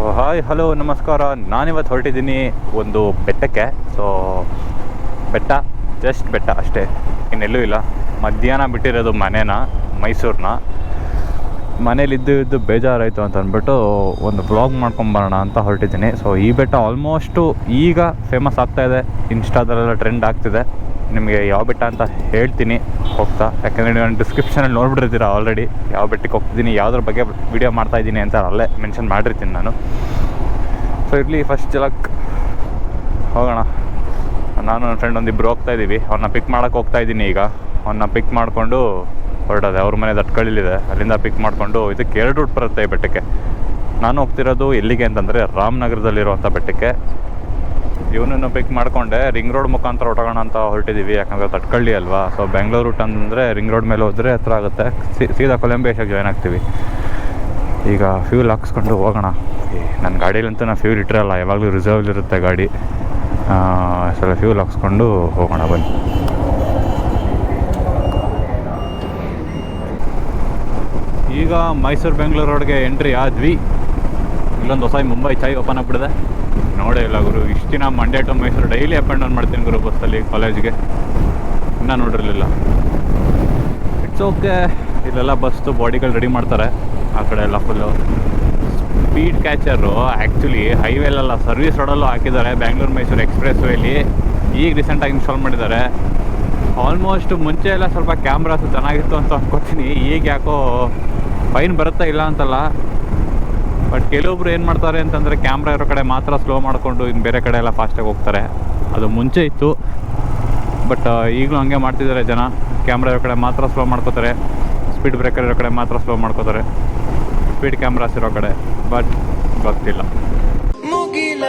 Hi, hello, ನಮಸ್ಕಾರ. ನಾನಿವತ್ತು ಹೊರಟಿದ್ದೀನಿ ಒಂದು ಬೆಟ್ಟಕ್ಕೆ. ಸೊ ಬೆಟ್ಟ ಜಸ್ಟ್ ಬೆಟ್ಟ ಅಷ್ಟೇ. ಇನ್ನೆಲ್ಲೂ ಇಲ್ಲ. ಮಧ್ಯಾಹ್ನ ಬಿಟ್ಟಿರೋದು ಮನೇನ ಮೈಸೂರನ್ನ ಮನೇಲಿ ಇದ್ದು ಬೇಜಾರಾಯಿತು ಅಂತ ಅಂದ್ಬಿಟ್ಟು ಒಂದು ಬ್ಲಾಗ್ ಮಾಡ್ಕೊಂಬರೋಣ ಅಂತ ಹೊರಟಿದ್ದೀನಿ. ಸೊ ಈ ಬೆಟ್ಟ ಆಲ್ಮೋಸ್ಟು ಈಗ ಫೇಮಸ್ ಆಗ್ತಾಯಿದೆ ಇನ್ಸ್ಟಾದಲ್ಲೆಲ್ಲ ಟ್ರೆಂಡ್ ಆಗ್ತಿದೆ. ನಿಮಗೆ ಯಾವ ಬೆಟ್ಟ ಅಂತ ಹೇಳ್ತೀನಿ, ಹೋಗ್ತಾ. ಯಾಕಂದರೆ ನೀವು ಡಿಸ್ಕ್ರಿಪ್ಷನಲ್ಲಿ ನೋಡ್ಬಿಟ್ಟಿರ್ತೀರ ಆಲ್ರೆಡಿ ಯಾವ ಬೆಟ್ಟಕ್ಕೆ ಹೋಗ್ತಿದ್ದೀನಿ, ಯಾವುದ್ರ ಬಗ್ಗೆ ವಿಡಿಯೋ ಮಾಡ್ತಾಯಿದ್ದೀನಿ ಅಂತ ಅಲ್ಲೇ ಮೆನ್ಷನ್ ಮಾಡಿರ್ತೀನಿ ನಾನು. ಸೊ ಇರಲಿ ಫಸ್ಟ್ ಜಲಕ್ ಹೋಗೋಣ. ನಾನು ನನ್ನ ಫ್ರೆಂಡ್ ಒಂದಿಬ್ಬರು ಹೋಗ್ತಾ ಇದ್ದೀವಿ. ಅವ್ರನ್ನ ಪಿಕ್ ಮಾಡೋಕೆ ಹೋಗ್ತಾ ಇದ್ದೀನಿ ಈಗ. ಅವನ್ನ ಪಿಕ್ ಮಾಡಿಕೊಂಡು ಹೊರಡೋದೆ ಅವ್ರ ಮನೆ ದಟ್ಕಳಿಲಿದೆ. ಅಲ್ಲಿಂದ ಪಿಕ್ ಮಾಡಿಕೊಂಡು ಇದಕ್ಕೆ ಎರಡು ರೂಟ್ ಬರುತ್ತೆ ಈ ಬೆಟ್ಟಕ್ಕೆ. ನಾನು ಹೋಗ್ತಿರೋದು ಎಲ್ಲಿಗೆ ಅಂತಂದರೆ ರಾಮನಗರದಲ್ಲಿರುವಂಥ ಬೆಟ್ಟಕ್ಕೆ. ಇವನನ್ನು ಪಿಕ್ ಮಾಡಿಕೊಂಡೆ. ರಿಂಗ್ ರೋಡ್ ಮುಖಾಂತರ ಹೊರಟೋಗೋಣ ಅಂತ ಹೊರಟಿದ್ದೀವಿ ಯಾಕಂದರೆ ತಟ್ಕಳ್ಳಿ ಅಲ್ವಾ? ಸೊ ಬೆಂಗಳೂರು ರೂಟ್ ಅಂದರೆ ರಿಂಗ್ ರೋಡ್ ಮೇಲೆ ಹೋದರೆ ಹತ್ರ ಆಗುತ್ತೆ. ಸೀದಾ ಕೊಲಂಬೇಶಾಗಿ ಜಾಯ್ನ್ ಆಗ್ತೀವಿ. ಈಗ ಫ್ಯೂಲ್ ಹಾಕ್ಸ್ಕೊಂಡು ಹೋಗೋಣ. ನನ್ನ ಗಾಡೀಲಂತೂ ನಾನು ಫ್ಯೂಲ್ ಇಟ್ಟಿರಲ್ಲ. ಯಾವಾಗಲೂ ರಿಸರ್ವ್ ಇರುತ್ತೆ ಗಾಡಿ. ಸಲ ಫ್ಯೂಲ್ ಹಾಕ್ಸ್ಕೊಂಡು ಹೋಗೋಣ ಬನ್ನಿ. ಈಗ ಮೈಸೂರು ಬೆಂಗಳೂರು ರೋಡ್ಗೆ ಎಂಟ್ರಿ ಆದ್ವಿ. ಇಲ್ಲೊಂದು ಹೊಸ ಮುಂಬೈ ಚಾಯ್ ಓಪನ್ ಆಗ್ಬಿಡಿದೆ ನೋಡೇ ಇಲ್ಲ ಗುರು, ಇಷ್ಟು ದಿನ Monday to Mysuru daily up and down ಮಾಡ್ತೀನಿ ಗುರು ಬಸ್ಸಲ್ಲಿ ಕಾಲೇಜ್ಗೆ ಇನ್ನೂ ನೋಡಿರಲಿಲ್ಲ. ಇಟ್ಸ್ ಓಕೆ ಇಲ್ಲೆಲ್ಲ ಬಸ್ದು ಬಾಡಿಗಳು ರೆಡಿ ಮಾಡ್ತಾರೆ. ಆ ಕಡೆ ಎಲ್ಲ ಫುಲ್ಲು ಸ್ಪೀಡ್ ಕ್ಯಾಚರು ಆ್ಯಕ್ಚುಲಿ ಹೈವೇಲೆಲ್ಲ ಸರ್ವಿಸ್ ರೋಡಲ್ಲೂ ಹಾಕಿದ್ದಾರೆ. ಬ್ಯಾಂಗ್ಳೂರು ಮೈಸೂರು ಎಕ್ಸ್ಪ್ರೆಸ್ ವೇಲಿ ಈಗ ರೀಸೆಂಟಾಗಿ ಇನ್ಸ್ಟಾಲ್ ಮಾಡಿದ್ದಾರೆ. ಆಲ್ಮೋಸ್ಟ್ ಮುಂಚೆ ಎಲ್ಲ ಸ್ವಲ್ಪ ಕ್ಯಾಮ್ರಾಸು ಚೆನ್ನಾಗಿತ್ತು ಅಂತ ಅಂದ್ಕೊತೀನಿ ಈಗ ಯಾಕೋ ಫೈನ್ ಬರುತ್ತಾ ಇಲ್ಲ ಅಂತಲ್ಲ. ಬಟ್ ಕೆಲವೊಬ್ರು ಏನು ಮಾಡ್ತಾರೆ ಅಂತಂದರೆ ಕ್ಯಾಮ್ರಾ ಇರೋ ಕಡೆ ಮಾತ್ರ ಸ್ಲೋ ಮಾಡಿಕೊಂಡು ಇನ್ನು ಬೇರೆ ಕಡೆ ಎಲ್ಲ ಫಾಸ್ಟಾಗಿ ಹೋಗ್ತಾರೆ. ಅದು ಮುಂಚೆ ಇತ್ತು. ಬಟ್ ಈಗಲೂ ಹಂಗೆ ಮಾಡ್ತಿದ್ದಾರೆ ಜನ. ಕ್ಯಾಮ್ರಾ ಇರೋ ಕಡೆ ಮಾತ್ರ ಸ್ಲೋ ಮಾಡ್ಕೋತಾರೆ. ಸ್ಪೀಡ್ ಬ್ರೇಕರ್ ಇರೋ ಕಡೆ ಮಾತ್ರ ಸ್ಲೋ ಮಾಡ್ಕೋತಾರೆ. ಸ್ಪೀಡ್ ಕ್ಯಾಮ್ರಾಸ್ ಇರೋ ಕಡೆ. ಬಟ್ ಗೊತ್ತಿಲ್ಲ. ಮುಗಿಲ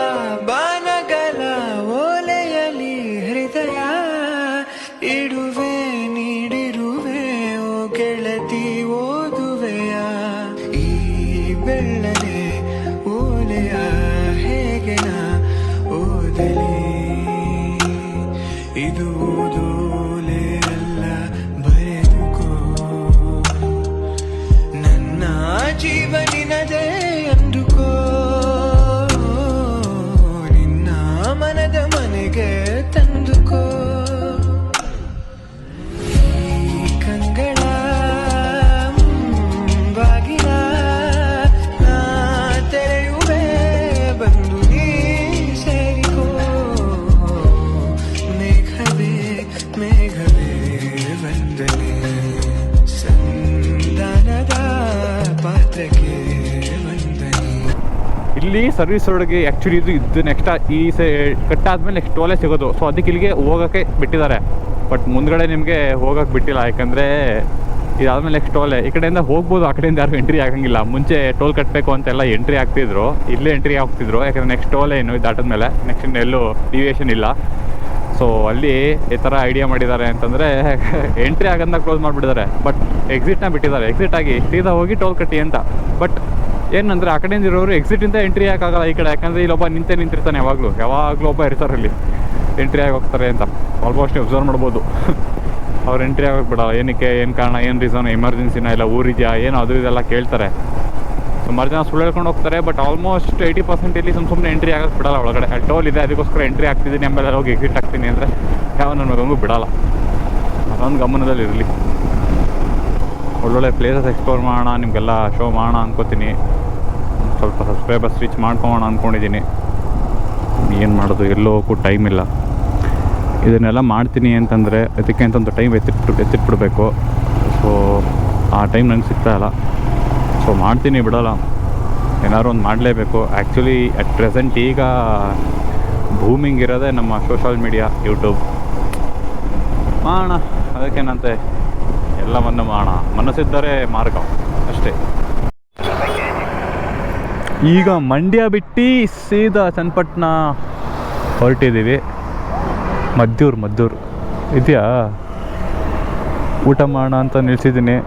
ಜೀವನಿನದೇ ಇಲ್ಲಿ ಸರ್ವಿಸ್ ರೋಡ್ಗೆ ಆ್ಯಕ್ಚುಲಿ ಇದು ಇದು ನೆಕ್ಸ್ಟ್ ಈ ಸೆ ಕಟ್ಟಾದ್ಮೇಲೆ ನೆಕ್ಸ್ಟ್ ಟೋಲೇ ಸಿಗೋದು. ಸೊ ಅದಕ್ಕೆ ಇಲ್ಲಿಗೆ ಹೋಗೋಕ್ಕೆ ಬಿಟ್ಟಿದ್ದಾರೆ. ಬಟ್ ಮುಂದ್ಗಡೆ ನಿಮಗೆ ಹೋಗೋಕ್ಕೆ ಬಿಟ್ಟಿಲ್ಲ. ಯಾಕಂದರೆ ಇದಾದಮೇಲೆ ನೆಕ್ಸ್ಟ್ ಟೋಲೆ ಈ ಕಡೆಯಿಂದ ಹೋಗ್ಬೋದು. ಆ ಕಡೆಯಿಂದ ಯಾರು ಎಂಟ್ರಿ ಆಗಂಗಿಲ್ಲ. ಮುಂಚೆ ಟೋಲ್ ಕಟ್ಟಬೇಕು ಅಂತೆಲ್ಲ ಎಂಟ್ರಿ ಆಗ್ತಿದ್ರು. ಇಲ್ಲೇ ಎಂಟ್ರಿ ಆಗ್ತಿದ್ರು. ಯಾಕಂದರೆ ನೆಕ್ಸ್ಟ್ ಟೋಲೆ ಏನು ಇದು ದಾಟದ್ಮೇಲೆ ನೆಕ್ಸ್ಟ್ ಇನ್ನೆಲ್ಲೂ ಡಿವಿಯೇಷನ್ ಇಲ್ಲ. ಸೊ ಅಲ್ಲಿ ಈ ಥರ ಐಡಿಯಾ ಮಾಡಿದ್ದಾರೆ ಅಂತಂದರೆ ಎಂಟ್ರಿ ಆಗಂದ ಕ್ಲೋಸ್ ಮಾಡಿಬಿಟ್ಟಿದ್ದಾರೆ. ಬಟ್ ಎಕ್ಸಿಟ್ನ ಬಿಟ್ಟಿದ್ದಾರೆ. ಎಕ್ಸಿಟ್ ಆಗಿ ಸೀದಾ ಹೋಗಿ ಟೋಲ್ ಕಟ್ಟಿ ಅಂತ. ಬಟ್ ಏನಂದರೆ ಆ ಕಡೆಯಿಂದ ಇರೋರು ಎಕ್ಸಿಟಿಂದ ಎಂಟ್ರಿ ಹಾಕಾಗಲ್ಲ ಈ ಕಡೆ, ಯಾಕಂದರೆ ಇಲ್ಲೊಬ್ಬ ನಿಂತೆ ನಿಂತಿರ್ತಾನೆ ಯಾವಾಗಲೂ. ಯಾವಾಗಲೂ ಒಬ್ಬ ಇರ್ತಾರೆ ಇಲ್ಲಿ ಎಂಟ್ರಿ ಆಗಿ ಹೋಗ್ತಾರೆ ಅಂತ. ಆಲ್ಮೋಸ್ಟ್ ಅಬ್ಸರ್ವ್ ಮಾಡ್ಬೋದು. ಅವ್ರು ಎಂಟ್ರಿ ಆಗೋಕೆ ಬಿಡಲ್ಲ ಏನಕ್ಕೆ, ಏನು ಕಾರಣ, ಏನು ರೀಸನ್ ಎಮರ್ಜೆನ್ಸಿನ ಇಲ್ಲ ಊರಿದೆಯಾ ಏನು ಅದು ಇದೆಲ್ಲ ಕೇಳ್ತಾರೆ. ಸುಮಾರು ಜನ ಸುಳ್ಳು ಹೇಳ್ಕೊಂಡು ಹೋಗ್ತಾರೆ ಬಟ್ ಆಲ್ಮೋಸ್ಟ್ ಏಯ್ಟಿ ಪರ್ಸೆಂಟ್ ಇಲ್ಲಿ ಸುಮ್ಮ ಸುಮ್ಮನೆ ಎಂಟ್ರಿ ಆಗಕ್ಕೆ ಬಿಡಲ್ಲ ಒಳಗಡೆ. ಟೋಲ್ ಇದೆ, ಅದಕ್ಕೋಸ್ಕರ ಎಂಟ್ರಿ ಆಗ್ತಿದ್ದೀನಿ, ಆಮೇಲೆ ಹೋಗಿ ಎಕ್ಸಿಟ್ ಆಗ್ತೀನಿ ಅಂದರೆ ಯಾವ ನನ್ನ ಮಗಂಗೂ ಬಿಡಲ್ಲ. ಅದೊಂದು ಗಮನದಲ್ಲಿ ಇರಲಿ ಒಳ್ಳೊಳ್ಳೆ ಪ್ಲೇಸಸ್ ಎಕ್ಸ್ಪ್ಲೋರ್ ಮಾಡೋಣ, ನಿಮಗೆಲ್ಲ ಶೋ ಮಾಡೋಣ ಅನ್ಕೋತೀನಿ. ಸ್ವಲ್ಪ ಸಬ್ಸ್ಕ್ರೈಬರ್ಸ್ ರೀಚ್ ಮಾಡ್ಕೊಳೋಣ ಅಂದ್ಕೊಂಡಿದ್ದೀನಿ ಏನು ಮಾಡೋದು ಎಲ್ಲೋ ಟೈಮ್ ಇಲ್ಲ. ಇದನ್ನೆಲ್ಲ ಮಾಡ್ತೀನಿ ಅಂತಂದರೆ ಅದಕ್ಕೆ ಅಂತ ಒಂದು ಟೈಮ್ ಎತ್ತಿಟ್ಟು ಎತ್ತಿಟ್ಬಿಡ್ಬೇಕು. ಸೊ ಆ ಟೈಮ್ ನನಗೆ ಸಿಗ್ತಾ ಇಲ್ಲ. ಸೊ ಮಾಡ್ತೀನಿ ಬಿಡೋಲ್ಲ. ಏನಾದ್ರು ಒಂದು ಮಾಡಲೇಬೇಕು. ಆ್ಯಕ್ಚುಲಿ ಅಟ್ ಪ್ರೆಸೆಂಟ್ ಈಗ ಭೂಮಿಂಗ್ ಇರೋದೇ ನಮ್ಮ ಸೋಷಲ್ ಮೀಡಿಯಾ ಯೂಟ್ಯೂಬ್ ಮಾಡೋಣ, ಅದಕ್ಕೇನಂತೆ. ಎಲ್ಲವನ್ನು ಮಾಡ. ಮನಸ್ಸಿದ್ದರೆ ಮಾರ್ಗ. ಅಷ್ಟೇ. ಈಗ ಮಂಡ್ಯ ಬಿಟ್ಟು ಸೀದಾ ಚನ್ನಪಟ್ಟಣ ಹೊರಟಿದ್ದೀವಿ. ಮದ್ದೂರು ಮದ್ದೂರು. ಇದೆಯಾ? ಊಟ ಮಾಡೋಣ ಅಂತ ನಿಲ್ಸಿದ್ದೀನಿ.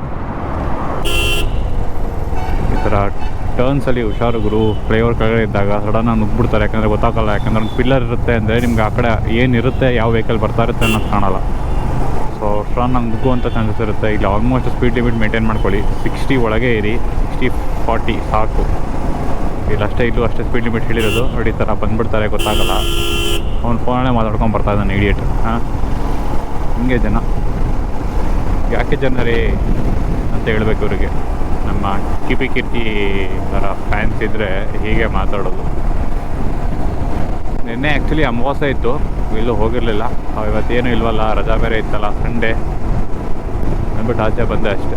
ಈ ಥರ ಟರ್ನ್ಸಲ್ಲಿ ಹುಷಾರು ಗುರು. ಫ್ಲೈಓವರ್ ಕೆಳಗಡೆ ಇದ್ದಾಗ ಸಡನ್ನಾಗಿ ನುಗ್ಬಿಡ್ತಾರೆ ಯಾಕಂದರೆ ಗೊತ್ತಾಗಲ್ಲ. ಯಾಕಂದ್ರೆ ಪಿಲ್ಲರ್ ಇರುತ್ತೆ ಅಂದರೆ ನಿಮ್ಗೆ ಆ ಕಡೆ ಏನಿರುತ್ತೆ, ಯಾವ ವೆಹಿಕಲ್ ಬರ್ತಾ ಇರುತ್ತೆ ಅನ್ನೋದು ಕಾಣಲ್ಲ. ಸೊ ಸ್ಟ್ರಾಂಗ್ ಅಂತ ಚಾನ್ಸಸ್ ಇರುತ್ತೆ. ಇಲ್ಲಿ ಆಲ್ಮೋಸ್ಟ್ ಸ್ಪೀಡ್ ಲಿಮಿಟ್ ಮೇಂಟೈನ್ ಮಾಡ್ಕೊಳ್ಳಿ. ಸಿಕ್ಸ್ಟಿ ಒಳಗೆ ಇರಿ. ಸಿಕ್ಸ್ಟಿ ಫಾರ್ಟಿ ಸಾಕು. ಇಲ್ಲಿ ಅಷ್ಟೇ ಇಲ್ಲೂ, ಅಷ್ಟೇ ಸ್ಪೀಡ್ ಲಿಮಿಟ್ ಹೇಳಿರೋದು. ನೋಡಿ ಥರ ಬಂದ್ಬಿಡ್ತಾರೆ, ಗೊತ್ತಾಗಲ್ಲ. ಅವ್ನು ಫೋನೇ ಮಾತಾಡ್ಕೊಂಡು ಬರ್ತಾ ಇದ್ದಾನೆ ಇಡಿಯಟ್ ಹಾಂ? ಹಿಂಗೆ ಜನ. ಯಾಕೆ ಜನ ರೀ ಅಂತ ಹೇಳ್ಬೇಕು ಇವರಿಗೆ. ನಮ್ಮ ಕಿಪಿ ಕಿರ್ತಿ ಥರ ಫ್ಯಾನ್ಸ್ ಇದ್ದರೆ ಹೀಗೆ ಮಾತಾಡೋದು. ನಿನ್ನೆ ಆ್ಯಕ್ಚುಲಿ ಅಮಾವಾಸ್ಯೆ ಇತ್ತು. ಎಲ್ಲೂ ಹೋಗಿರಲಿಲ್ಲ. ಇವತ್ತೇನು ಇಲ್ವಲ್ಲ, ರಜಾ ಬೇರೆ ಇತ್ತಲ್ಲ ಸಂಡೇ ಅಂದ್ಬಿಟ್ಟು ಆಚೆ ಬಂದೆ ಅಷ್ಟೆ.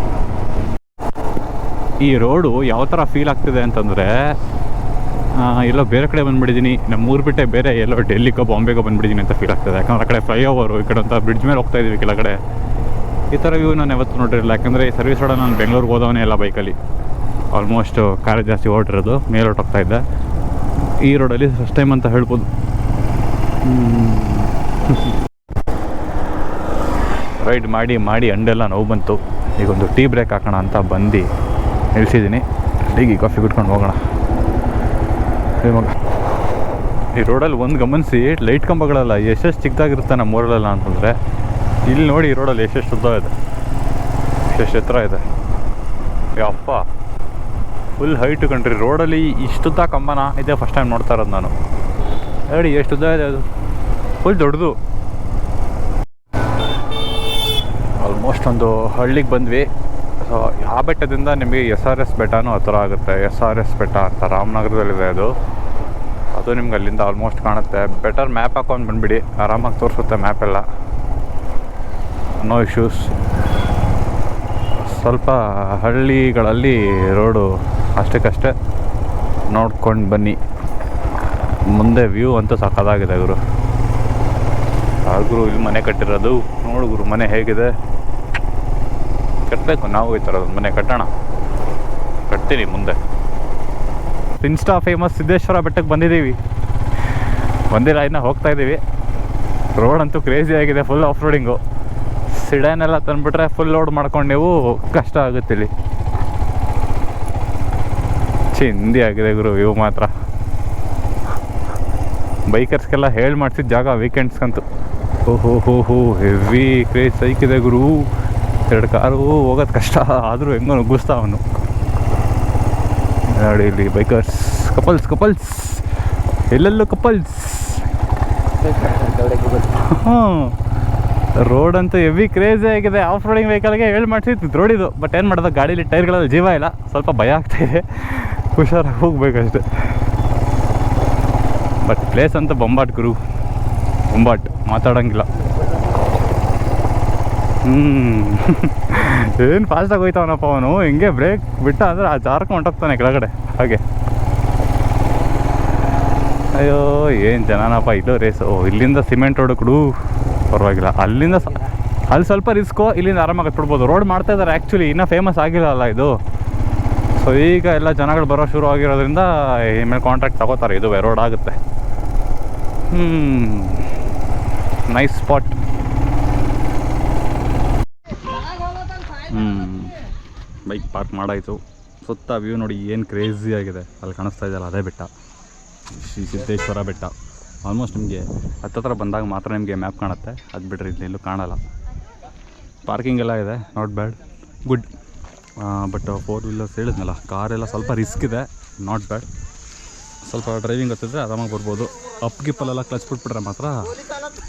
ಈ ರೋಡು ಯಾವ ಥರ ಫೀಲ್ ಆಗ್ತಿದೆ ಅಂತಂದರೆ ಎಲ್ಲೋ ಬೇರೆ ಕಡೆ ಬಂದ್ಬಿಟ್ಟಿದ್ದೀನಿ ನಮ್ಮ ಊರು ಬಿಟ್ಟೆ ಬೇರೆ ಎಲ್ಲೋ ಡೆಲ್ಲಿಗೋ, ಬಾಂಬೆಗೋ ಬಂದ್ಬಿಡಿದ್ದೀನಿ ಅಂತ ಫೀಲ್ ಆಗ್ತದೆ. ಯಾಕಂದ್ರೆ ಆ ಕಡೆ ಫ್ಲೈಓವರು ಈ ಕಡೆ ಅಂತ ಬ್ರಿಡ್ಜ್ ಮೇಲೆ ಹೋಗ್ತಾ ಇದೀವಿ ಕೆಳಗಡೆ. ಈ ಥರ ವ್ಯೂ ನಾನು ಯಾವತ್ತು ನೋಡಿರಲಿಲ್ಲ. ಯಾಕಂದರೆ ಈ ಸರ್ವಿಸ್ ರೋಡ ನಾನು ಬೆಂಗಳೂರಿಗೆ ಹೋದವನೇ ಇಲ್ಲ ಬೈಕಲ್ಲಿ ಆಲ್ಮೋಸ್ಟ್ ಕಾರ್ ಜಾಸ್ತಿ ಓಡಿರೋದು ಮೇಲೆ ಹೊಟ್ಟೋಗ್ತಾ ಇದ್ದೆ. ಈ ರೋಡಲ್ಲಿ ಫಸ್ಟ್ ಟೈಮ್ ಅಂತ ಹೇಳ್ಬೋದು. ರೈಡ್ ಮಾಡಿ ಮಾಡಿ, ಅಂಡೆಲ್ಲ ನೋವು ಬಂತು. ಈಗ ಒಂದು ಟೀ ಬ್ರೇಕ್ ಹಾಕೋಣ ಅಂತ ಬಂದು ನಿಲ್ಲಿಸಿದ್ದೀನಿ ಅಲ್ಲಿಗೆ ಕಾಫಿ ಕುಟ್ಕೊಂಡು ಹೋಗೋಣ. ಶಿವಮೊಗ್ಗ ಮಗ, ಈ ರೋಡಲ್ಲಿ ಒಂದು ಗಮನಿಸಿ ಲೈಟ್ ಕಂಬಗಳಲ್ಲ ಎಷ್ಟೆಷ್ಟು ಚಿಕ್ಕದಾಗಿರುತ್ತೆ ನಮ್ಮ ಊರಲ್ಲೆಲ್ಲ ಅಂತಂದರೆ. ಇಲ್ಲಿ ನೋಡಿ ಈ ರೋಡಲ್ಲಿ ಎಷ್ಟೆಷ್ಟು ಉದ್ದ ಇದೆ. ಎಷ್ಟೆಷ್ಟು ಎತ್ತರ ಇದೆ. ಯಪ್ಪ. ಫುಲ್ ಹೈಟ್ ಕಂಡ್ರಿ ರೋಡಲ್ಲಿ ಇಷ್ಟುದ್ದ ಕಂಬನ ಇದೆ ಫಸ್ಟ್ ಟೈಮ್ ನೋಡ್ತಾ ಇರೋದು ನಾನು. ನೋಡಿ ಎಷ್ಟು ಉದ್ದ ಇದೆ ಅದು? ಫುಲ್ ದೊಡ್ಡದು. ಆಲ್ಮೋಸ್ಟ್ ಒಂದು ಹಳ್ಳಿಗೆ ಬಂದ್ವಿ. ಸೊ ಆ ಬೆಟ್ಟದಿಂದ ನಿಮಗೆ ಎಸ್ ಆರ್ ಎಸ್ ಬೆಟ್ಟನೂ ಹತ್ರ ಆಗುತ್ತೆ. ಎಸ್ ಆರ್ ಎಸ್ ಬೆಟ್ಟ ಅಂತ ರಾಮನಗರದಲ್ಲಿದೆ ಅದು. ಅದು ನಿಮ್ಗೆ ಅಲ್ಲಿಂದ ಆಲ್ಮೋಸ್ಟ್ ಕಾಣುತ್ತೆ. ಬೆಟರ್ ಮ್ಯಾಪ್ ಹಾಕೊಂಡು ಬಂದುಬಿಡಿ. ಆರಾಮಾಗಿ ತೋರಿಸುತ್ತೆ ಮ್ಯಾಪೆಲ್ಲ ನೋ ಇಶ್ಯೂಸ್ ಸ್ವಲ್ಪ ಹಳ್ಳಿಗಳಲ್ಲಿ ರೋಡು ಅಷ್ಟಕ್ಕಷ್ಟೇ ನೋಡ್ಕೊಂಡು ಬನ್ನಿ. ಮುಂದೆ ವ್ಯೂ ಅಂತೂ ಸಕ್ಕದಾಗಿದೆ ಗುರು. ಗುರು ಇಲ್ಲಿ ಮನೆ ಕಟ್ಟಿರೋದು. ನೋಡು ಗುರು, ಮನೆ ಹೇಗಿದೆ? ಕಟ್ಟಬೇಕು ನಾವು ಈ ಥರದ್ದು ಮನೆ ಕಟ್ಟೋಣ. ಕಟ್ತೀನಿ ಮುಂದೆ. ಇನ್ಸ್ಟಾ ಫೇಮಸ್ ಸಿದ್ದೇಶ್ವರ ಬೆಟ್ಟಕ್ಕೆ ಬಂದಿದ್ದೀವಿ. ಬಂದಿಲ್ಲ, ಇನ್ನೂ ಹೋಗ್ತಾ ಇದ್ದೀವಿ. ರೋಡ್ ಅಂತೂ ಕ್ರೇಜಿ ಆಗಿದೆ ಫುಲ್ ಆಫ್ ರೋಡಿಂಗು ಸಿಡನೆಲ್ಲ ತಂದುಬಿಟ್ರೆ ಫುಲ್ ಲೋಡ್ ಮಾಡ್ಕೊಂಡು ನೀವು ಕಷ್ಟ ಆಗುತ್ತೆ ಇಲ್ಲಿ. ಚಿಂದಿ ಆಗಿದೆ ಗುರು, ಇವು ಮಾತ್ರ. ಬೈಕರ್ಸ್ಗೆಲ್ಲ ಹೇಳಿ ಮಾಡಿಸಿದ ಜಾಗ ವೀಕೆಂಡ್ಸ್ಗಂತೂ ಓಹೋ ಹೋ ಹೋ ಹೆವಿ ಕ್ರೇಜ್ ಸೈಕಿದೆ ಗುರು. ಎರಡು ಕಾರು ಹೋಗೋದು ಕಷ್ಟ, ಆದರೂ ಹೆಂಗೋ ನುಗ್ಗಿಸ್ತಾ ಅವನು. ನೋಡಿ ಇಲ್ಲಿ ಬೈಕರ್ಸ್, ಕಪಲ್ಸ್ ಕಪಲ್ಸ್. ಎಲ್ಲೆಲ್ಲೂ ಕಪಲ್ಸ್. ರೋಡ್ ಅಂತೂ ಹೆವಿ ಕ್ರೇಜಿ ಆಗಿದೆ. ಆಫ್ ರೋಡಿಂಗ್ ವೆಹಿಕಲ್ಗೆ ಹೇಳಿ ಮಾಡಿಸಿದ್ದು ರೋಡಿದು ಬಟ್ ಏನು ಮಾಡೋದು, ಗಾಡೀಲಿ ಟೈರ್ಗಳಲ್ಲಿ ಜೀವ ಇಲ್ಲ. ಸ್ವಲ್ಪ ಭಯ ಆಗ್ತಾ ಇದೆ. ಹುಷಾರಾಗಿ ಹೋಗ್ಬೇಕಷ್ಟೆ. ಬಟ್ ಪ್ಲೇಸ್ ಅಂತ ಬೊಂಬಾಟ್ ಗುರು. ಬೊಂಬಾಟ್, ಮಾತಾಡೋಂಗಿಲ್ಲ. ಹ್ಞೂ ಏನು ಫಾಸ್ಟಾಗಿ ಹೋಯ್ತಾವನಪ್ಪ ಅವನು? ಹಿಂಗೆ ಬ್ರೇಕ್ ಬಿಟ್ಟ ಅಂದರೆ ಆ ಜಾರಕ್ಕೆ ಹೊಂಟೋಗ್ತಾನೆ ಕೆಳಗಡೆ. ಹಾಗೆ. ಅಯ್ಯೋ, ಏನು ಜನನಪ್ಪ ಇದು ರೇಸು ಓ, ಇಲ್ಲಿಂದ ಸಿಮೆಂಟ್ ರೋಡ್ ಕೊಡು. ಪರವಾಗಿಲ್ಲ. ಅಲ್ಲಿಂದ ಅಲ್ಲಿ ಸ್ವಲ್ಪ ರಿಸ್ಕೋ ಇಲ್ಲಿಂದ ಆರಾಮಾಗಿ ಬಿಡ್ಬೋದು ರೋಡ್ ಮಾಡ್ತಾ ಇದ್ದಾರೆ ಆ್ಯಕ್ಚುಲಿ ಇನ್ನೂ ಫೇಮಸ್ ಆಗಿಲ್ಲ ಅಲ್ಲ ಇದು. ಸೊ ಈಗ ಎಲ್ಲ ಜನಗಳು ಬರೋ ಶುರು ಆಗಿರೋದ್ರಿಂದ ಇಮೇಲೆ ಕಾಂಟ್ರಾಕ್ಟ್ ತಗೋತಾರೆ. ಇದು ರೋಡ್ ಆಗುತ್ತೆ. ಹ್ಞೂ ನೈಸ್ ಸ್ಪಾಟ್ ಹ್ಞೂ ಬೈಕ್ ಪಾರ್ಕ್ ಮಾಡಾಯಿತು. ಸುತ್ತ ವ್ಯೂ ನೋಡಿ ಏನು ಕ್ರೇಜಿ ಆಗಿದೆ. ಅಲ್ಲಿ ಕಾಣಿಸ್ತಾ ಇದೆಯಲ್ಲ, ಅದೇ ಬೆಟ್ಟ. ಶ್ರೀ ಸಿದ್ದೇಶ್ವರ ಬೆಟ್ಟ. ಆಲ್ಮೋಸ್ಟ್ ನಿಮಗೆ ಹತ್ತತ್ರ ಬಂದಾಗ ಮಾತ್ರ ನಿಮಗೆ ಮ್ಯಾಪ್ ಕಾಣುತ್ತೆ. ಅದು ಬಿಟ್ಟರೆ ಇಲ್ಲಿ ಕಾಣಲ್ಲ. ಪಾರ್ಕಿಂಗ್ ಎಲ್ಲ ಇದೆ. Not bad good but four wheelers ಹೇಳಿದ್ನಲ್ಲ ಕಾರೆಲ್ಲ ಸ್ವಲ್ಪ ರಿಸ್ಕ್ ಇದೆ ನಾಟ್ ಬ್ಯಾಡ್ ಸ್ವಲ್ಪ ಡ್ರೈವಿಂಗ್ ಗೊತ್ತಿದ್ರೆ ಆರಾಮಾಗಿ ಬರ್ಬೋದು. ಅಪ್ ಗಿಪ್ಪಲ್ಲೆಲ್ಲ ಕ್ಲಚ್ ಬಿಟ್ಬಿಟ್ರೆ ಮಾತ್ರ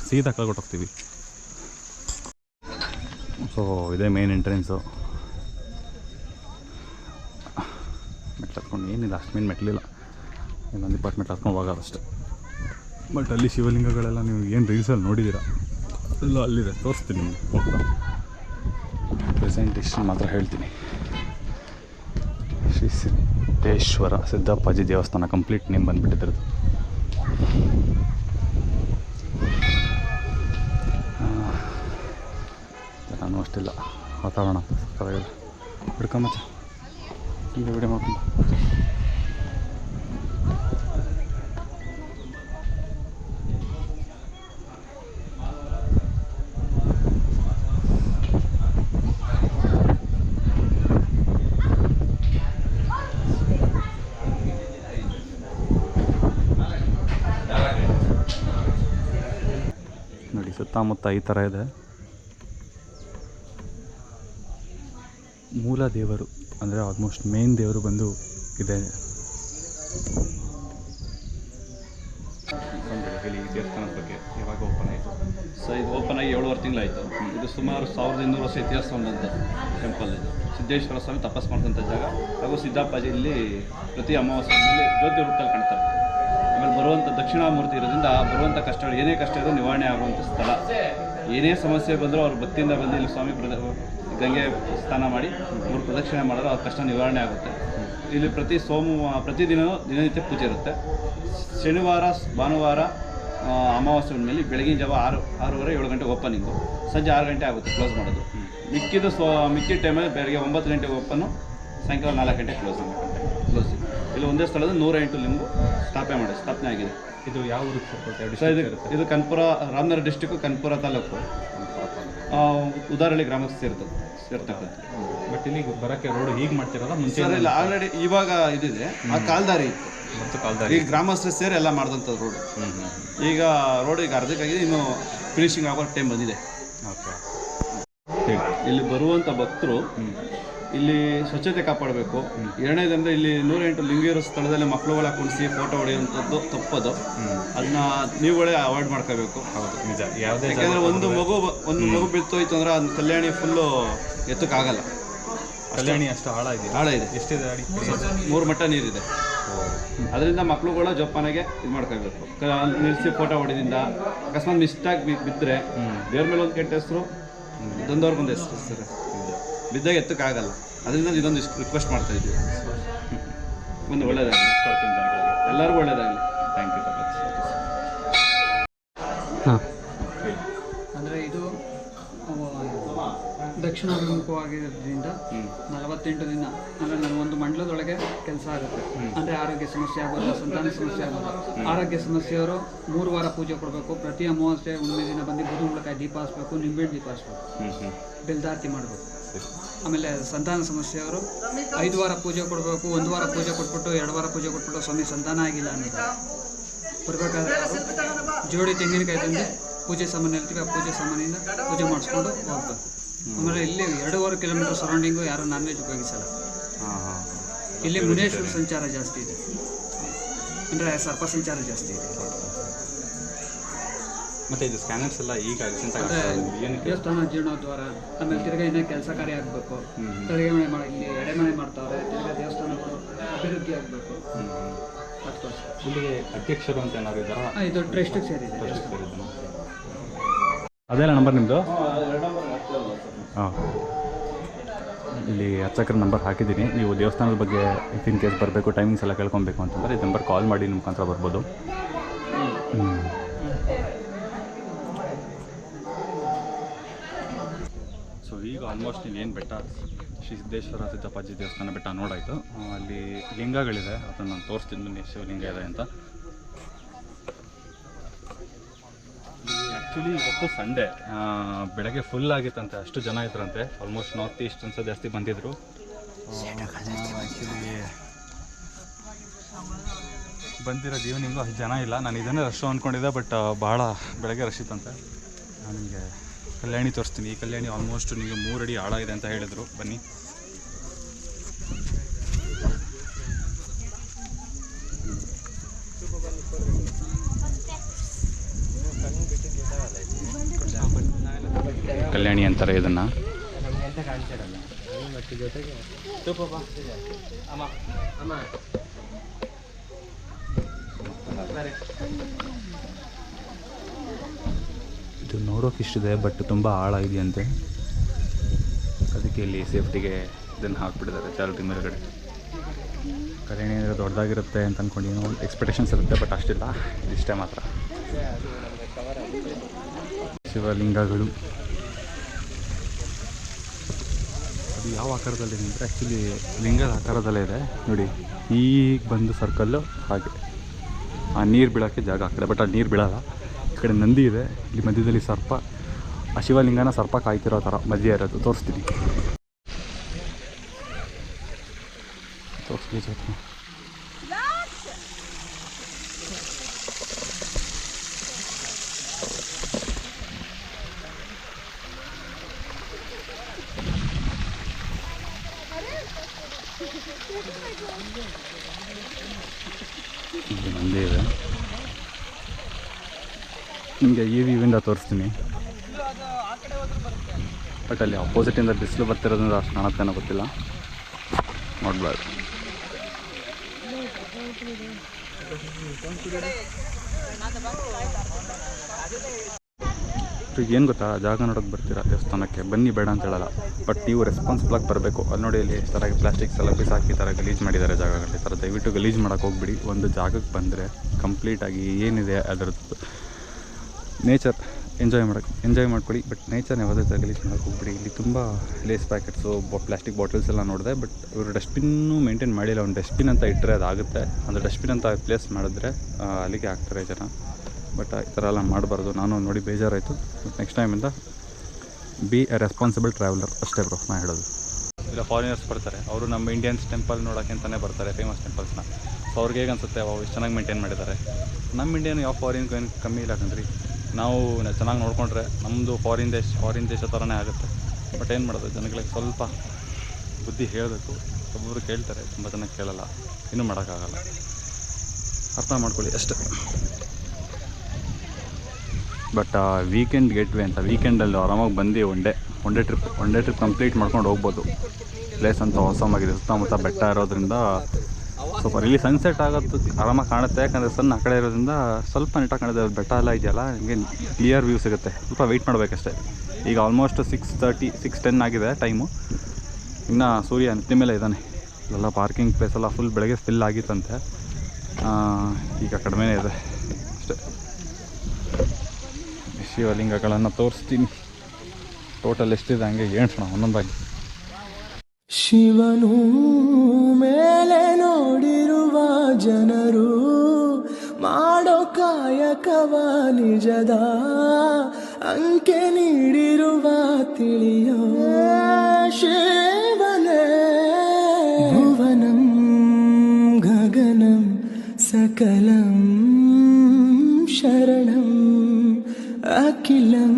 ಸೀದಾ ಹೋಗ್ತೀವಿ. ಸೊ ಇದೇ ಮೇನ್ ಎಂಟ್ರೆನ್ಸು ಮೆಟ್ಲು ಹತ್ಕೊಂಡು ಏನಿಲ್ಲ, ಅಷ್ಟು ಮೇನ್ ಮೆಟ್ಲಿಲ್ಲ ಇನ್ನೊಂದು ಡಿಪಾರ್ಟ್ಮೆಂಟ್ ಹತ್ಕೊಂಡು ಹೋಗೋದಷ್ಟೆ. ಬಟ್ ಅಲ್ಲಿ ಶಿವಲಿಂಗಗಳೆಲ್ಲ ನೀವು ಏನು ರೀಲ್ಸಲ್ಲಿ ನೋಡಿದ್ದೀರಾ ಎಲ್ಲ ಅಲ್ಲಿದೆ, ತೋರಿಸ್ತೀನಿ ನಿಮ್ಗೆ ಪ್ರೆಸೆಂಟೇಷನ್ ಮಾತ್ರ ಹೇಳ್ತೀನಿ. ಶ್ರೀ ಸಿದ್ದೇಶ್ವರ ಸಿದ್ದಪ್ಪಾಜಿ ದೇವಸ್ಥಾನ ಕಂಪ್ಲೀಟ್ ನೇಮ್ ಬಂದುಬಿಟ್ಟಿದ್ರದ್ದು ನಾನು ಅಷ್ಟಿಲ್ಲ. ವಾತಾವರಣ ಸಕ್ಕತ್ತಾಗಿದೆ. ಹಿಡ್ಕೊಂಬಚ್ಚ ಹಿಂಗೆ ವಿಡಿಯೋ ಮಾಡ್ಕೊಂಡು ಸುತ್ತಮುತ್ತ ಈ ಥರ ಇದೆ. ಮೂಲ ದೇವರು, ಅಂದರೆ ಆಲ್ಮೋಸ್ಟ್ ಮೇನ್ ದೇವರು ಬಂದು ಇದೆ. ದೇವಸ್ಥಾನದ ಬಗ್ಗೆ ಯಾವಾಗ ಓಪನ್ ಆಯಿತು ಸೊ ಇದು ಓಪನ್ ಆಗಿ ಏಳುವರೆ ತಿಂಗಳಾಯಿತು. ಇದು ಸುಮಾರು ಸಾವಿರದ ಇನ್ನೂರು ವರ್ಷ ಇತಿಹಾಸ ಹೊಂದಂಥ ಟೆಂಪಲ್ ಇದು. ಸಿದ್ದೇಶ್ವರ ಸ್ವಾಮಿ ತಪಸ್ ಮಾಡಿದಂಥ ಜಾಗ. ಹಾಗೂ ಸಿದ್ದಪ್ಪಾಜಿ ಇಲ್ಲಿ ಪ್ರತಿ ಅಮಾವಾಸ್ಯೆಯಲ್ಲಿ ಜ್ಯೋತಿ ರೂಪದಲ್ಲಿ ಕಾಣ್ತಾರೆ. ಬರುವಂಥ ದಕ್ಷಿಣಾಮೂರ್ತಿ ಇರೋದ್ರಿಂದ ಬರುವಂಥ ಕಷ್ಟಗಳು, ಏನೇ ಕಷ್ಟ ಇದ್ರೂ ನಿವಾರಣೆ ಆಗುವಂಥ ಸ್ಥಳ. ಏನೇ ಸಮಸ್ಯೆ ಬಂದರೂ ಅವ್ರು ಭಕ್ತಿಯಿಂದ ಬಂದು ಇಲ್ಲಿ ಸ್ವಾಮಿ ಪ್ರದ ಗಂಗೆ ಸ್ನಾನ ಮಾಡಿ ಮೂರು ಪ್ರದಕ್ಷಿಣೆ ಮಾಡಿದ್ರೆ ಅವ್ರ ಕಷ್ಟ ನಿವಾರಣೆ ಆಗುತ್ತೆ. ಇಲ್ಲಿ ಪ್ರತಿ ಸೋಮವಾರ ಪ್ರತಿದಿನ ದಿನನಿತ್ಯ ಪೂಜೆ ಇರುತ್ತೆ. ಶನಿವಾರ, ಭಾನುವಾರ ಅಮಾವಾಸ್ಯೆ ಮೇಲೆ ಬೆಳಗಿನ ಜಾವ ಆರು, ಆರೂವರೆ, ಏಳು ಗಂಟೆಗೆ ಓಪನಿಂಗು ಸಂಜೆ ಆರು ಗಂಟೆ ಆಗುತ್ತೆ ಕ್ಲೋಸ್ ಮಾಡೋದು. ಮಿಕ್ಕಿದ್ದು ಸೊ ಮಿಕ್ಕಿದ ಟೈಮಲ್ಲಿ ಬೆಳಗ್ಗೆ ಒಂಬತ್ತು ಗಂಟೆಗೆ ಓಪನ್ನು ಸಾಯಂಕಾಲ ನಾಲ್ಕು ಗಂಟೆಗೆ ಕ್ಲೋಸ್ ಕ್ಲೋಸಿಂಗ್ ಇಲ್ಲಿ ಒಂದೇ ಸ್ಥಳದಲ್ಲಿ ನೂರ ಎಂಟು ಲಿಂಬು. ಸ್ಥಾಪನೆ ಮಾಡಿ ಸ್ಥಾಪನೆ ಆಗಿದೆ. ಇದು ಯಾವ ಊರಿಗೆ ಸೇರ್ಕೊಳ್ತಾ ಸೊ ಇದು ಇದು ಕನ್ಪುರ ರಾಮನಗರ ಡಿಸ್ಟಿಕ್ಕು ಕನ್ಪುರ ತಾಲೂಕು. ಉದಾಹರಣೆ ಉದಾರಳ್ಳಿ ಗ್ರಾಮಕ್ಕೆ ಸೇರ್ತದೆ ಸೇರ್ತಕ್ಕಂಥ ಬಟ್ ಇಲ್ಲಿ ಬರೋಕ್ಕೆ ರೋಡ್ ಹೀಗೆ ಮಾಡ್ತಿರೋದ ಮುಂಚೆ ಸರ್ ಇಲ್ಲ ಆಲ್ರೆಡಿ ಇವಾಗ ಇದಿದೆ. ಆ ಕಾಲ್ದಾರಿ ಇತ್ತು. ಮತ್ತು ಕಾಲ್ದಾರಿ. ಈಗ ಗ್ರಾಮಸ್ಥರು ಸೇರಿ ಎಲ್ಲ ಮಾಡಿದಂಥದ್ದು ರೋಡು ಈಗ ರೋಡ್ ಈಗ ಅರ್ಧಕ್ಕಾಗಿದೆ ಇನ್ನು ಫಿನಿಶಿಂಗ್ ಆಗೋ ಟೈಮ್ ಬಂದಿದೆ. ಓಕೆ ಇಲ್ಲಿ ಬರುವಂಥ ಭಕ್ತರು ಇಲ್ಲಿ ಸ್ವಚ್ಛತೆ ಕಾಪಾಡಬೇಕು. ಎರಡನೇದಂದ್ರೆ ಇಲ್ಲಿ ನೂರೆಂಟು ಲಿಂಗಿರೋ ಸ್ಥಳದಲ್ಲಿ ಮಕ್ಕಳುಗಳ ಕುಣಿಸಿ ಫೋಟೋ ಹೊಡೆಯುವಂಥದ್ದು ತಪ್ಪದು. ಅದನ್ನ ನೀವುಗಳೇ ಅವಾಯ್ಡ್ ಮಾಡ್ಕೋಬೇಕು. ಹೌದು ನಿಜ. ಯಾವುದೇ ಯಾಕಂದ್ರೆ ಒಂದು ಮಗು ಒಂದು ಮಗು ಬಿತ್ತೋಯ್ತು ಅಂದ್ರೆ ಅದು ಕಲ್ಯಾಣಿ ಫುಲ್ಲು ಎತ್ತಕ್ಕಾಗಲ್ಲ. ಕಲ್ಯಾಣಿ ಅಷ್ಟು ಹಾಳ ಇದೆ ಆಳ ಇದೆ ಎಷ್ಟಿದೆ ಅಡಿ? ಮೂರು ಮಟ್ಟ ನೀರಿದೆ. ಅದರಿಂದ ಮಕ್ಕಳುಗಳ ಜೋಪಾನಾಗೆ ಇದು ಮಾಡ್ಕೋಬೇಕು. ನಿಲ್ಲಿಸಿ ಫೋಟೋ ಹೊಡೆದಿಂದ. ಅಕಸ್ಮಾತ್ ಮಿಸ್ಟಾಗಿ ಬಿದ್ದರೆ ದೇವ್ರ ಮೇಲೆ ಒಂದು ಕೆಟ್ಟ ಹೆಸರು ತಂದವ್ರಿಗೊಂದು ಹೆಸರು ಸರ್. ಬಿದ್ದಾಗ ಎತ್ತಕ್ಕಾಗಲ್ಲ ಅದರಿಂದ ಇದೊಂದು ಇಷ್ಟು ರಿಕ್ವೆಸ್ಟ್ ಮಾಡ್ತಾ ಇದ್ದೀವಿ. ಒಂದು ಒಳ್ಳೆಯದಾಗಲಿ ಎಲ್ಲರಿಗೂ ಒಳ್ಳೆಯದಾಗಲಿ ಥ್ಯಾಂಕ್ ಯು ಹಾಂ. ಮಚ್ ಅಂದರೆ ಇದು ದಕ್ಷಿಣಾಭಿಮುಖವಾಗಿರೋದ್ರಿಂದ ನಲವತ್ತೆಂಟು ದಿನ ಅಂದರೆ ನನ್ನ ಒಂದು ಮಂಡಲದೊಳಗೆ ಕೆಲಸ ಆಗುತ್ತೆ. ಅಂದರೆ ಆರೋಗ್ಯ ಸಮಸ್ಯೆ ಆಗೋದು ಸಂತಾನ ಸಮಸ್ಯೆ ಆಗೋದು ಆರೋಗ್ಯ ಸಮಸ್ಯೆಯವರು ಮೂರು ವಾರ ಪೂಜೆ ಕೊಡಬೇಕು. ಪ್ರತಿ ಅಮಾವಾಸ್ಯೆ ಹುಣ್ಣಿಮೆ ದಿನ ಬಂದು ಬುಧು ಕುಂಬಳಕಾಯಿ ದೀಪ ಹಾಸ್ಬೇಕು ನಿಂಬೆಹಣ್ಣು ದೀಪ ಹಚ್ಬೇಕು. ಹ್ಞೂ ಹ್ಞೂ ಬೆಲ್ದಾರ್ತಿ ಮಾಡಬೇಕು. ಆಮೇಲೆ ಸಂತಾನ ಸಮಸ್ಯೆಯವರು ಐದು ವಾರ ಪೂಜೆ ಕೊಡಬೇಕು ಒಂದು ವಾರ ಪೂಜೆ ಕೊಟ್ಬಿಟ್ಟು ಎರಡು ವಾರ ಪೂಜೆ ಕೊಟ್ಬಿಟ್ಟು ಸ್ವಾಮಿ ಸಂತಾನ ಆಗಿಲ್ಲ ಅಂತ ಬರಬೇಕಾದ್ರೆ ಅವರು ಜೋಡಿ ತೆಂಗಿನಕಾಯಿ ತಂದು ಪೂಜೆ ಸಾಮಾನು ಇರ್ತೀವಿ ಆ ಪೂಜೆ ಸಾಮಾನಿಂದ ಪೂಜೆ ಮಾಡಿಸ್ಕೊಂಡು ಹೋಗ್ಬೇಕು ಆಮೇಲೆ ಇಲ್ಲಿ ಎರಡೂವರೆ ಕಿಲೋಮೀಟರ್ ಸರೌಂಡಿಂಗು ಯಾರು ನಾನ್ ವೆಜ್ ಉಪಯೋಗಿಸಲ್ಲ ಇಲ್ಲಿ ಮುನೇಶ್ವರ ಸಂಚಾರ ಜಾಸ್ತಿ ಇದೆ. ಅಂದರೆ ಸರ್ಪ ಸಂಚಾರ ಜಾಸ್ತಿ ಇದೆ. ಮತ್ತು ಇದು ಸ್ಕ್ಯಾನರ್ಸ್ ಎಲ್ಲ ಈಗ ರೀಸೆಂಟಾಗಿ ಅಂದರೆ ಏನಕ್ಕೆ? ದೇವಸ್ಥಾನ ಜೀರ್ಣೋದ್ವಾರ ಆಮೇಲೆ ತಿರ್ಗಾ ಇನ್ನೂ ಕೆಲಸ ಕಾರ್ಯ ಆಗಬೇಕು. ತಿರ್ಗಾ ಮನೆ ಮಾಡಿ ಇಲ್ಲಿ ಎಡೆಮನೆ ಮಾಡ್ತಾವ್ರೆ ತಿರ್ಗಾ ದೇವಸ್ಥಾನಗಳು ಅಭಿವೃದ್ಧಿ ಆಗಬೇಕು. ಅದಕ್ಕೋಸ್ಕರ ಇಲ್ಲಿಗೆ ಅಧ್ಯಕ್ಷರು ಅಂತ ಏನಾದ್ರು ಇದ್ದಾರಾ? ಆ, ಇದು ಟ್ರಸ್ಟಿಗೆ ಸೇರಿದೆ. ಅದೇನ ನಂಬರ್ ನಿಮ್ಮದು ಹಾಂ ಇಲ್ಲಿ ಅರ್ಚಕರ ನಂಬರ್ ಹಾಕಿದ್ದೀನಿ. ನೀವು ದೇವಸ್ಥಾನದ ಬಗ್ಗೆ ಇಫ್ ಇನ್ ಕೇಸ್ ಬರಬೇಕು ಟೈಮಿಂಗ್ಸ್ ಎಲ್ಲ ಕೇಳ್ಕೊಬೇಕು ಅಂತಂದರೆ ಈ ನಂಬರ್ ಕಾಲ್ ಮಾಡಿ ನಿಮ್ಮ ಮುಖಾಂತರ ಬರ್ಬೋದು. ಹ್ಮ್. ಸೊ ಈಗ ಆಲ್ಮೋಸ್ಟ್ ಇಲ್ಲಿ ಏನು ಬೆಟ್ಟ? ಶ್ರೀ ಸಿದ್ದೇಶ್ವರ, ಸಿದ್ದಪ್ಪಾಜಿ ದೇವಸ್ಥಾನ ಬೆಟ್ಟ ನೋಡಾಯಿತು. ಅಲ್ಲಿ ಲಿಂಗಗಳಿದೆ. ಅದನ್ನು ನಾನು ತೋರಿಸ್ತೀನಿ ಬನ್ನಿ, ಶಿವಲಿಂಗ ಇದೆ ಅಂತ. ಆ್ಯಕ್ಚುಲಿ ಇವತ್ತು ಸಂಡೇ ಬೆಳಗ್ಗೆ ಫುಲ್ ಆಗಿತ್ತಂತೆ. ಅಷ್ಟು ಜನ ಇದ್ರಂತೆ. ಆಲ್ಮೋಸ್ಟ್ ನಾರ್ತ್ ಈಸ್ಟ್ ಅನ್ಸ ಜಾಸ್ತಿ ಬಂದಿದ್ರು. ಬಂದಿರೋ ಈವ್ನಿಂಗು ಅಷ್ಟು ಜನ ಇಲ್ಲ. ನಾನು ಇದನ್ನೇ ರಶ್ ಅಂದ್ಕೊಂಡಿದ್ದೆ ಬಟ್ ಭಾಳ ಬೆಳಗ್ಗೆ ರಶ್ ಇತ್ತಂತೆ. ನಿಮಗೆ ಕಲ್ಯಾಣಿ ತೋರಿಸ್ತೀನಿ. ಈ ಕಲ್ಯಾಣಿ ಆಲ್ಮೋಸ್ಟ್ ನಿಮಗೆ ಮೂರು ಅಡಿ ಆಳ ಇದೆ ಅಂತ ಹೇಳಿದರು. ಬನ್ನಿ. ಕಲ್ಯಾಣಿ ಅಂತಾರೆ ಇದನ್ನು. ಇದು ನೋಡೋಕೆ ಇಷ್ಟಿದೆ ಬಟ್ ತುಂಬ ಆಳ ಇದೆಯಂತೆ ಅದಕ್ಕೆ ಇಲ್ಲಿ ಸೇಫ್ಟಿಗೆ ಇದನ್ನು ಹಾಕ್ಬಿಟ್ಟಿದ್ದಾರೆ ಜಾಲರಿ ಮೇಲ್ಗಡೆ. ಕಲ್ಯಾಣಿ ಅಂದರೆ ದೊಡ್ಡದಾಗಿರುತ್ತೆ ಅಂತ ಅಂದ್ಕೊಂಡು ಏನೋ ಎಕ್ಸ್ಪೆಕ್ಟೇಷನ್ಸ್ ಇರುತ್ತೆ ಬಟ್ ಅಷ್ಟಿಲ್ಲ. ಇದಿಷ್ಟೇ ಮಾತ್ರ. ಶಿವಲಿಂಗಗಳು. ಅದು ಯಾವ ಆಕಾರದಲ್ಲಿ ಅಂದರೆ ಆ್ಯಕ್ಚುಲಿ ಲಿಂಗದ ಆಕಾರದಲ್ಲೇ ಇದೆ. ನೋಡಿ, ಈಗ ಬಂದು ಸರ್ಕಲ್ಲು ಹಾಗೆ. ಆ ನೀರು ಬೀಳೋಕ್ಕೆ ಜಾಗ ಆಗ್ತದೆ ಕಡೆ ಬಟ್ ಆ ನೀರು ಬೀಳಲ್ಲ. ಕಡೆ ನಂದಿ ಇದೆ. ಇಲ್ಲಿ ಮಧ್ಯದಲ್ಲಿ ಸರ್ಪ. ಆ ಶಿವಲಿಂಗನ ಸರ್ಪ ಕಾಯ್ತಿರೋ ಥರ ಮಧ್ಯ ಇರೋದು. ತೋರಿಸ್ತೀನಿ. ತೋರಿಸ್ಲಿ ಸ್ವಲ್ಪ ನಂದಿ ಇದೆ. ನಿಮಗೆ ಈ ವ್ಯೂವಿಂದ ತೋರಿಸ್ತೀನಿ. ಬಟ್ ಅಲ್ಲಿ ಅಪೋಸಿಟಿಂದ ಬಿಸಿಲು ಬರ್ತಿರೋದ್ರಿಂದ ಅಷ್ಟು ಕಾಣುತ್ತೇನೋ ಗೊತ್ತಿಲ್ಲ. ನೋಡ್ಬಾರ್ದು ಏನು ಗೊತ್ತಾ ಜಾಗ ನೋಡೋಕೆ ಬರ್ತೀರಾ ದೇವಸ್ಥಾನಕ್ಕೆ? ಬನ್ನಿ ಬೇಡ ಅಂತ ಹೇಳಲ್ಲ. ಬಟ್ ನೀವು ರೆಸ್ಪಾನ್ಸಿಬಲ್ ಆಗಿ ಬರಬೇಕು. ಅಲ್ಲಿ ನೋಡಿ ಇಲ್ಲಿ ಈ ಥರ ಪ್ಲಾಸ್ಟಿಕ್ಸ್ ಎಲ್ಲ ಬಿಸಾಕಿ ಈ ಥರ ಗಲೀಜು ಮಾಡಿದ್ದಾರೆ ಜಾಗಗಳಲ್ಲಿ. ಈ ಥರ ದಯವಿಟ್ಟು ಗಲೀಜು ಮಾಡೋಕೆ ಹೋಗ್ಬಿಡಿ. ಒಂದು ಜಾಗಕ್ಕೆ ಬಂದರೆ ಕಂಪ್ಲೀಟಾಗಿ ಏನಿದೆ ಅದರದ್ದು ನೇಚರ್ ಎಂಜಾಯ್ ಮಾಡೋಕ್ಕೆ ಎಂಜಾಯ್ ಮಾಡ್ಕೊಳ್ಳಿ ಬಟ್ ನೇಚರ್ನ ಯಾವುದೇ ಥರ ಗಲೀಜು ಮಾಡೋಕ್ಕೆ ಹೋಗ್ಬಿಡಿ. ಇಲ್ಲಿ ತುಂಬ ಲೇಸ್ ಪ್ಯಾಕೆಟ್ಸು ಪ್ಲಾಸ್ಟಿಕ್ ಬಾಟಲ್ಸ್ ಎಲ್ಲ ನೋಡಿದೆ ಬಟ್ ಇವರು ಡಸ್ಟ್ಬಿನ್ನು ಮೇಂಟೈನ್ ಮಾಡಿಲ್ಲ. ಒಂದು ಡಸ್ಟ್ಬಿನ್ ಅಂತ ಇಟ್ಟರೆ ಅದಾಗುತ್ತೆ ಅಂದರೆ ಡಸ್ಟ್ಬಿನ್ ಅಂತ ಪ್ಲೇಸ್ ಮಾಡಿದ್ರೆ ಅಲ್ಲಿಗೆ ಹಾಕ್ತಾರೆ ಜನ. ಬಟ್ ಈ ಥರ ಎಲ್ಲ ಮಾಡಬಾರ್ದು. ನಾನು ನೋಡಿ ಬೇಜಾರಾಯಿತು. ಬಟ್ ನೆಕ್ಸ್ಟ್ ಟೈಮಿಂದ ಬಿ ಎ ರೆಸ್ಪಾನ್ಸಿಬಲ್ ಟ್ರಾವೆಲರ್ ಅಷ್ಟೇ ಬ್ರೋ ನಾನು ಹೇಳೋದು. ಇಲ್ಲ ಫಾರಿನರ್ಸ್ ಬರ್ತಾರೆ. ಅವರು ನಮ್ಮ ಇಂಡಿಯನ್ಸ್ ಟೆಂಪಲ್ ನೋಡೋಕ್ಕೆ ಅಂತಲೇ ಬರ್ತಾರೆ ಫೇಮಸ್ ಟೆಂಪಲ್ಸ್ನ ಸೊ ಅವ್ರಿಗೆ ಹೇಗೆ ಅನಿಸುತ್ತೆ? ಅವು ಎಷ್ಟು ಚೆನ್ನಾಗಿ ಮೇಂಟೈನ್ ಮಾಡಿದ್ದಾರೆ ನಮ್ಮ ಇಂಡಿಯನ್ ಯಾವ ಫಾರಿನ್ಗೂ ಏನು ಕಮ್ಮಿ ಇಲ್ಲ ಕಣ್ರಿ. ನಾವು ಚೆನ್ನಾಗಿ ನೋಡಿಕೊಂಡ್ರೆ ನಮ್ಮದು ಫಾರಿನ್ ದೇಶ ಫಾರಿನ್ ದೇಶ ಥರನೇ ಆಗುತ್ತೆ. ಬಟ್ ಏನು ಮಾಡೋದು, ಜನಗಳಿಗೆ ಸ್ವಲ್ಪ ಬುದ್ಧಿ ಹೇಳಬೇಕು. ಒಬ್ಬೊಬ್ಬರು ಕೇಳ್ತಾರೆ, ತುಂಬ ಜನ ಕೇಳಲ್ಲ. ಇನ್ನೂ ಮಾಡೋಕ್ಕಾಗಲ್ಲ. ಅರ್ಥ ಮಾಡ್ಕೊಳ್ಳಿ ಅಷ್ಟೇ. ಬಟ್ ವೀಕೆಂಡ್ ಗೆಟ್ವೆ ಅಂತ ವೀಕೆಂಡಲ್ಲಿ ಆರಾಮಾಗಿ ಬಂದು one day one day trip one day trip complete ಮಾಡ್ಕೊಂಡು ಹೋಗ್ಬೋದು. ಪ್ಲೇಸ್ ಅಂತ ಹೊಸಮಾಗಿದೆ ಸುತ್ತಮುತ್ತ ಬೆಟ್ಟ ಇರೋದ್ರಿಂದ ಸ್ವಲ್ಪ ಇಲ್ಲಿ ಸನ್ಸೆಟ್ ಆಗೋದು ಆರಾಮಾಗಿ ಕಾಣುತ್ತೆ. ಯಾಕಂದರೆ ಸನ್ ಆ ಕಡೆ ಇರೋದ್ರಿಂದ ಸ್ವಲ್ಪ ನೀಟಾಗಿ ಕಾಣುತ್ತೆ. ಬೆಟ್ಟ ಎಲ್ಲ ಇದೆಯಲ್ಲ, ನಿಮಗೆ ಕ್ಲಿಯರ್ ವ್ಯೂ ಸಿಗುತ್ತೆ. ಸ್ವಲ್ಪ ವೆಯ್ಟ್ ಮಾಡಬೇಕಷ್ಟೇ. ಈಗ almost six thirty six ten ಆಗಿದೆ ಟೈಮು ಇನ್ನು ಸೂರ್ಯ ನೆತ್ತಿ ಮೇಲೆ ಇದ್ದಾನೆ. ಇಲ್ಲೆಲ್ಲ ಪಾರ್ಕಿಂಗ್ ಪ್ಲೇಸ್ ಎಲ್ಲ ಫುಲ್ ಬೆಳಗ್ಗೆ ಫಿಲ್ ಆಗಿತ್ತಂತೆ. ಈಗ ಕಡಿಮೆ ಇದೆ. ಅಷ್ಟೇ. ಶಿವಲಿಂಗಗಳನ್ನು ತೋರಿಸ್ತೀನಿ. ಟೋಟಲ್ ಎಷ್ಟಿದೆ ಹಂಗೆ ಹೇಳ್ಸೋಣ ಒಂದೊಂದಾಗಿ. ಶಿವನೂ ಜನರು ಮಾಡೋ ಕಾಯಕವ ನಿಜದ ಅಂಕೆ ನೀಡಿರುವ ತಿಳಿಯೋ ಶಿವನೇ ಭುವನಂ ಗಗನಂ ಸಕಲಂ ಶರಣಂ ಅಖಿಲಂ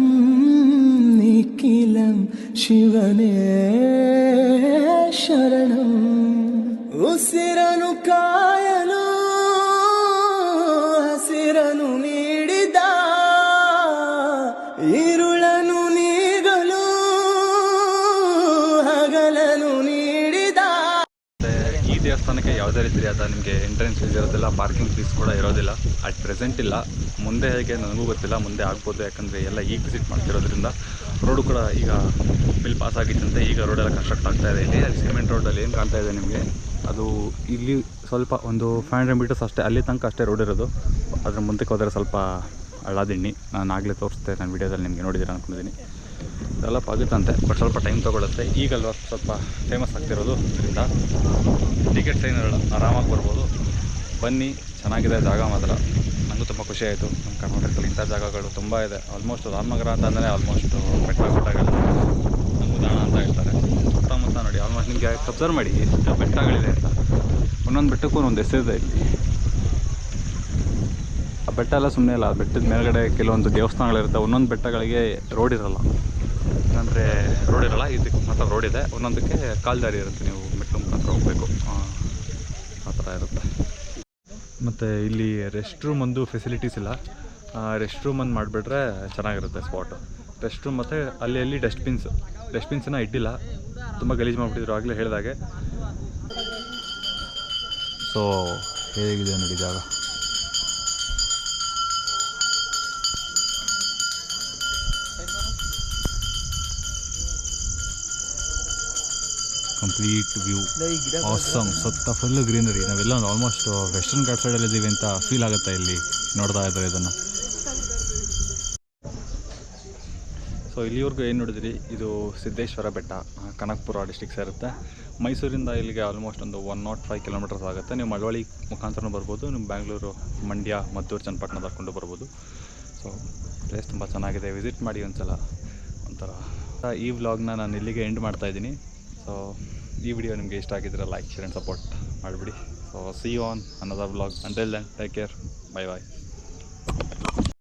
ನಿಖಿಲಂ ಶಿವನೇ ಶರಣಂ ಉಸಿರನು ದೇವಸ್ಥಾನಕ್ಕೆ ಅಥವಾ ನಿಮಗೆ ಎಂಟ್ರೆನ್ಸ್ ಫೀಸ್ ಇರೋದಿಲ್ಲ ಪಾರ್ಕಿಂಗ್ ಫೀಸ್ ಕೂಡ ಇರೋದಿಲ್ಲ. ಅಟ್ ಪ್ರೆಸೆಂಟ್ ಇಲ್ಲ. ಮುಂದೆ ಹೇಗೆ ನನಗೂ ಗೊತ್ತಿಲ್ಲ, ಮುಂದೆ ಆಗ್ಬೋದು. ಯಾಕಂದರೆ ಎಲ್ಲ ಈಗ ವಿಸಿಟ್ ಮಾಡ್ತಿರೋದ್ರಿಂದ ರೋಡು ಕೂಡ ಈಗ ಬಿಲ್ ಪಾಸ್ ಆಗಿತ್ತಂತೆ. ಈಗ ರೋಡೆಲ್ಲ ಕನ್ಸ್ಟ್ರಕ್ಟ್ ಆಗ್ತಾ ಇದೆ. ಇಲ್ಲಿ ಅಲ್ಲಿ ಸಿಮೆಂಟ್ ರೋಡಲ್ಲಿ ಏನು ಕಾಣ್ತಾ ಇದೆ ನಿಮಗೆ? ಅದು ಇಲ್ಲಿ ಸ್ವಲ್ಪ ಒಂದು ಫೈವ್ ಹಂಡ್ರೆಡ್ ಮೀಟರ್ಸ್ ಅಷ್ಟೇ, ಅಲ್ಲಿ ತನಕ ಅಷ್ಟೇ ರೋಡ್ ಇರೋದು. ಅದ್ರ ಮುಂದಕ್ಕೆ ಹೋದರೆ ಸ್ವಲ್ಪ ಹಳ್ಳದಿಣ್ಣಿ ನಾನು ಆಗಲೇ ತೋರಿಸ್ತೆ ನಾನು ವೀಡಿಯೋದಲ್ಲಿ ನಿಮಗೆ ನೋಡಿದ್ದೀರ ಅಂದ್ಕೊಂಡಿದ್ದೀನಿ ಡೆವಲಪ್ ಆಗುತ್ತಂತೆ ಬಟ್ ಸ್ವಲ್ಪ ಟೈಮ್ ತೊಗೊಳುತ್ತೆ. ಈಗಲ್ವ ಸ್ವಲ್ಪ ಫೇಮಸ್ ಆಗ್ತಿರೋದು ಇದರಿಂದ. ಟಿಕೆಟ್ಸ್ ಏನಿರಲ್ಲ ಆರಾಮಾಗಿ ಬರ್ಬೋದು. ಬನ್ನಿ, ಚೆನ್ನಾಗಿದೆ ಜಾಗ ಮಾತ್ರ. ನನಗೂ ತುಂಬ ಖುಷಿ ಆಯಿತು. ನಮ್ಮ ಕರ್ನಾಟಕದಲ್ಲಿ ಇಂಥ ಜಾಗಗಳು ತುಂಬ ಇದೆ. ಆಲ್ಮೋಸ್ಟ್ ರಾಮನಗರ ಅಂತ ಅಂದರೆ ಆಲ್ಮೋಸ್ಟ್ ಬೆಟ್ಟ ಗುಡ್ಡಗಳು. ನಮ್ಮದಾಣ ಅಂತ ಹೇಳ್ತಾರೆ. ಸುತ್ತಮುತ್ತ ನೋಡಿ ಆಲ್ಮೋಸ್ಟ್ ನಿಮಗೆ ಅಬ್ಸರ್ವ್ ಮಾಡಿ ಎಷ್ಟು ಬೆಟ್ಟಗಳಿದೆ ಅಂತ. ಒಂದೊಂದು ಬೆಟ್ಟಕ್ಕೂ ಒಂದೊಂದು ಹೆಸರಿದೆ ಇಲ್ಲಿ. ಬೆಟ್ಟ ಎಲ್ಲ ಸುಮ್ಮನೆ ಇಲ್ಲ. ಬೆಟ್ಟದ ಮೇಲ್ಗಡೆ ಕೆಲವೊಂದು ದೇವಸ್ಥಾನಗಳಿರುತ್ತೆ. ಒಂದೊಂದು ಬೆಟ್ಟಗಳಿಗೆ ರೋಡ್ ಇರಲ್ಲ. ಅಂದರೆ ರೋಡ್ ಇರಲ್ಲ. ಇದಕ್ಕೆ ಮಾತ್ರ ರೋಡ್ ಇದೆ. ಒಂದೊಂದಕ್ಕೆ ಕಾಲ್ದಾರಿ ಇರುತ್ತೆ. ನೀವು ಮೆಟ್ಲು ಮುಖಾಂತರ ಹೋಗಬೇಕು. ಆ ಥರ ಇರುತ್ತೆ. ಮತ್ತು ಇಲ್ಲಿ ರೆಸ್ಟ್ ರೂಮ್ ಒಂದು ಫೆಸಿಲಿಟೀಸ್ ಇಲ್ಲ. ರೆಸ್ಟ್ ರೂಮ್ ಒಂದು ಮಾಡಿಬಿಟ್ರೆ ಚೆನ್ನಾಗಿರುತ್ತೆ ಸ್ಪಾಟು ರೆಸ್ಟ್ ರೂಮ್ ಮತ್ತು ಅಲ್ಲಿ ಅಲ್ಲಿ ಡಸ್ಟ್ಬಿನ್ಸ್ ಡಸ್ಟ್ಬಿನ್ಸನ್ನ ಇಟ್ಟಿಲ್ಲ. ತುಂಬ ಗಲೀಜು ಮಾಡಿಬಿಟ್ಟಿದ್ರು ಆಗಲೇ ಹೇಳಿದಾಗೆ. ಸೊ ಹೇಗಿದೆ ನೋಡಿ ಜಾಗ? ಕಂಪ್ಲೀಟ್ ವ್ಯೂ ಆಸಮ್ ಸುತ್ತ ಫುಲ್ ಗ್ರೀನರಿ ನಾವೆಲ್ಲ ಆಲ್ಮೋಸ್ಟ್ ವೆಸ್ಟರ್ನ್ ಘಾಟ್ ಸೈಡಲ್ಲಿ ಇದ್ದೀವಿ ಅಂತ ಫೀಲ್ ಆಗುತ್ತೆ ಇಲ್ಲಿ ನೋಡ್ತಾ ಇದ್ದಾರೆ ಇದನ್ನು. ಸೊ ಇಲ್ಲಿವರೆಗೂ ಏನು ನೋಡಿದ್ರಿ? ಇದು ಸಿದ್ದೇಶ್ವರ ಬೆಟ್ಟ ಕನಕಪುರ ಡಿಸ್ಟಿಕ್ ಸೇರುತ್ತೆ. ಮೈಸೂರಿಂದ ಇಲ್ಲಿಗೆ ಆಲ್ಮೋಸ್ಟ್ ಒಂದು ಒನ್ ನಾಟ್ ಫೈವ್ ಕಿಲೋಮೀಟರ್ಸ್ ಆಗುತ್ತೆ. ನೀವು ಮಳವಳ್ಳಿ ಮುಖಾಂತರನೂ ಬರ್ಬೋದು ನೀವು ಬ್ಯಾಂಗ್ಳೂರು ಮಂಡ್ಯ ಮದ್ದೂರು ಚನ್ನಪಟ್ಟಣ ತರ್ಕೊಂಡು ಬರ್ಬೋದು. ಸೊ ಪ್ಲೇಸ್ ತುಂಬ ಚೆನ್ನಾಗಿದೆ. ವಿಸಿಟ್ ಮಾಡಿ ಒಂದು ಸಲ ಒಂಥರ. ಈ ವ್ಲಾಗ್ನ ನಾನು ಇಲ್ಲಿಗೆ ಎಂಡ್ ಮಾಡ್ತಾ ಇದ್ದೀನಿ. ಸೊ ಈ ವಿಡಿಯೋ ನಿಮಗೆ ಇಷ್ಟ ಆಗಿದ್ರೆ ಲೈಕ್ ಶೇರ್ ಆ್ಯಂಡ್ ಸಪೋರ್ಟ್ ಮಾಡಿಬಿಡಿ. So see on another vlog until then take care bye bye